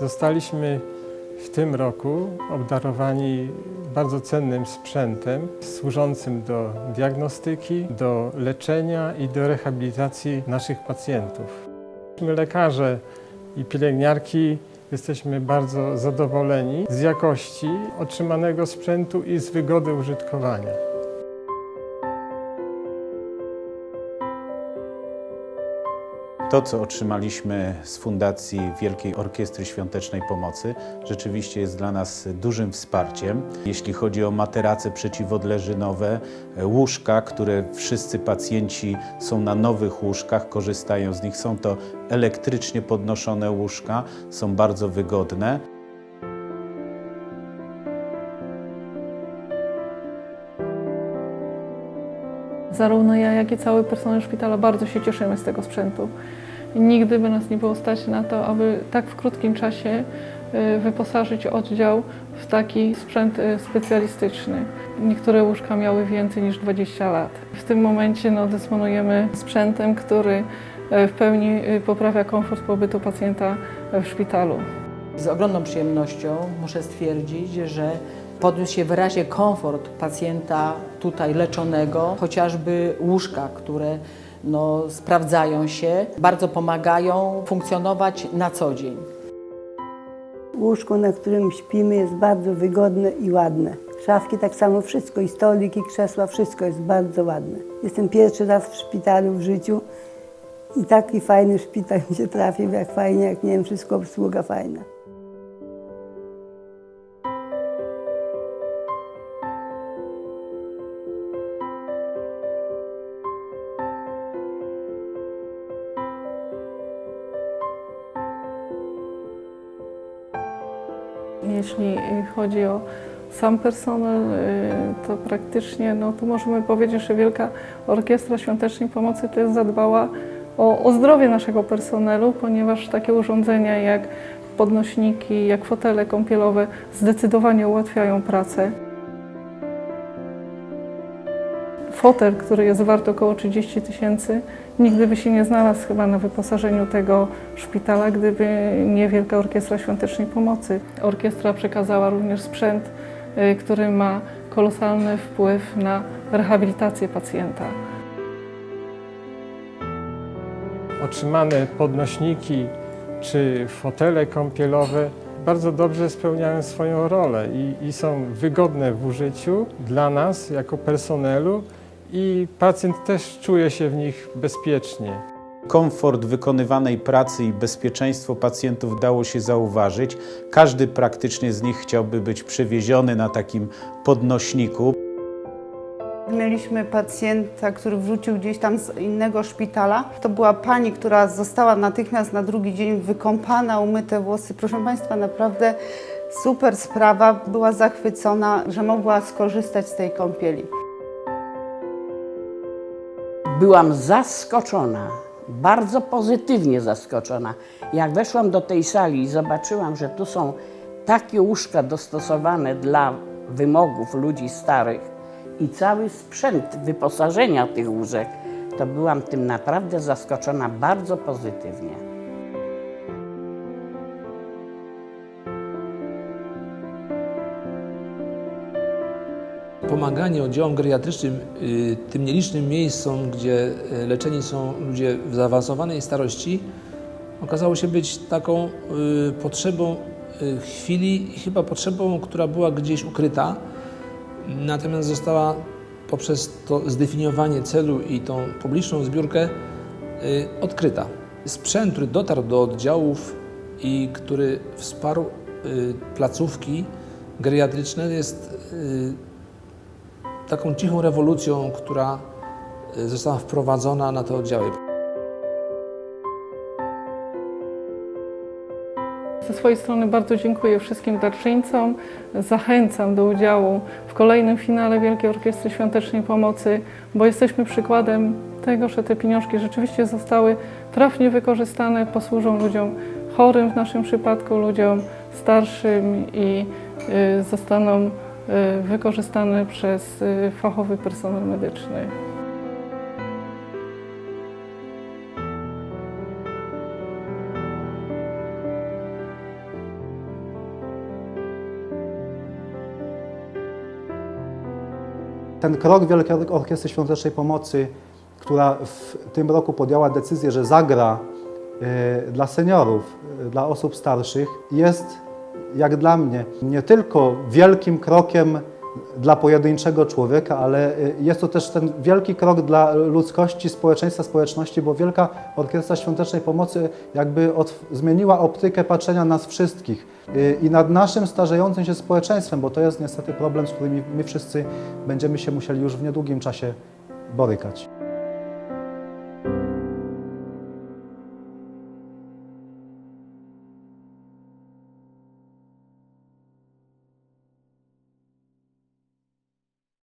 Zostaliśmy w tym roku obdarowani bardzo cennym sprzętem służącym do diagnostyki, do leczenia i do rehabilitacji naszych pacjentów. My lekarze i pielęgniarki jesteśmy bardzo zadowoleni z jakości otrzymanego sprzętu i z wygody użytkowania. To, co otrzymaliśmy z Fundacji Wielkiej Orkiestry Świątecznej Pomocy, rzeczywiście jest dla nas dużym wsparciem. Jeśli chodzi o materace przeciwodleżynowe, łóżka, które wszyscy pacjenci są na nowych łóżkach, korzystają z nich. Są to elektrycznie podnoszone łóżka, są bardzo wygodne. Zarówno ja, jak i cały personel szpitala bardzo się cieszymy z tego sprzętu. Nigdy by nas nie było stać na to, aby tak w krótkim czasie y, wyposażyć oddział w taki sprzęt y, specjalistyczny. Niektóre łóżka miały więcej niż 20 lat. W tym momencie no, dysponujemy sprzętem, który y, w pełni poprawia komfort pobytu pacjenta w szpitalu. Z ogromną przyjemnością muszę stwierdzić, że podniósł się wyraźnie komfort pacjenta tutaj leczonego, chociażby łóżka, które no, sprawdzają się, bardzo pomagają funkcjonować na co dzień. Łóżko, na którym śpimy, jest bardzo wygodne i ładne. Szafki tak samo, wszystko i stolik, i krzesła, wszystko jest bardzo ładne. Jestem pierwszy raz w szpitalu w życiu i taki fajny szpital mi się trafił, jak fajnie, jak nie wiem, wszystko obsługa fajna. Jeśli chodzi o sam personel, y, to praktycznie no, tu możemy powiedzieć, że Wielka Orkiestra Świątecznej Pomocy też zadbała o, o zdrowie naszego personelu, ponieważ takie urządzenia jak podnośniki, jak fotele kąpielowe zdecydowanie ułatwiają pracę. Fotel, który jest wart około 30 tysięcy, nigdy by się nie znalazł chyba na wyposażeniu tego szpitala, gdyby nie Wielka Orkiestra Świątecznej Pomocy. Orkiestra przekazała również sprzęt, y, który ma kolosalny wpływ na rehabilitację pacjenta. Otrzymane podnośniki czy fotele kąpielowe bardzo dobrze spełniają swoją rolę i, i są wygodne w użyciu dla nas jako personelu i pacjent też czuje się w nich bezpiecznie. Komfort wykonywanej pracy i bezpieczeństwo pacjentów dało się zauważyć. Każdy praktycznie z nich chciałby być przewieziony na takim podnośniku. Mieliśmy pacjenta, który wrócił gdzieś tam z innego szpitala. To była pani, która została natychmiast na drugi dzień wykąpana, umyte włosy. Proszę Państwa, naprawdę super sprawa. Była zachwycona, że mogła skorzystać z tej kąpieli. Byłam zaskoczona, bardzo pozytywnie zaskoczona. Jak weszłam do tej sali i zobaczyłam, że tu są takie łóżka dostosowane dla wymogów ludzi starych i cały sprzęt wyposażenia tych łóżek, to byłam tym naprawdę zaskoczona bardzo pozytywnie. Pomaganie oddziałom geriatrycznym, y, tym nielicznym miejscom, gdzie y, leczeni są ludzie w zaawansowanej starości, okazało się być taką y, potrzebą chwili chyba potrzebą, która była gdzieś ukryta, natomiast została poprzez to zdefiniowanie celu i tą publiczną zbiórkę odkryta. Sprzęt, który dotarł do oddziałów i który wsparł placówki geriatryczne jest taką cichą rewolucją, która y, została wprowadzona na te oddziały. Ze swojej strony bardzo dziękuję wszystkim darczyńcom. Zachęcam do udziału w kolejnym finale Wielkiej Orkiestry Świątecznej Pomocy, bo jesteśmy przykładem tego, że te pieniążki rzeczywiście zostały trafnie wykorzystane, posłużą ludziom chorym w naszym przypadku, ludziom starszym i y, zostaną Y, wykorzystane przez y, fachowy personel medyczny. Ten krok Wielkiej Orkiestry Świątecznej Pomocy, która w tym roku podjęła decyzję, że zagra y, dla seniorów, dla osób starszych, jest jak dla mnie nie tylko wielkim krokiem dla pojedynczego człowieka, ale y, jest to też ten wielki krok dla ludzkości, społeczeństwa, społeczności, bo Wielka Orkiestra Świątecznej Pomocy jakby zmieniła optykę patrzenia nas wszystkich y, i nad naszym starzejącym się społeczeństwem, bo to jest niestety problem, z którymi my wszyscy będziemy się musieli już w niedługim czasie borykać.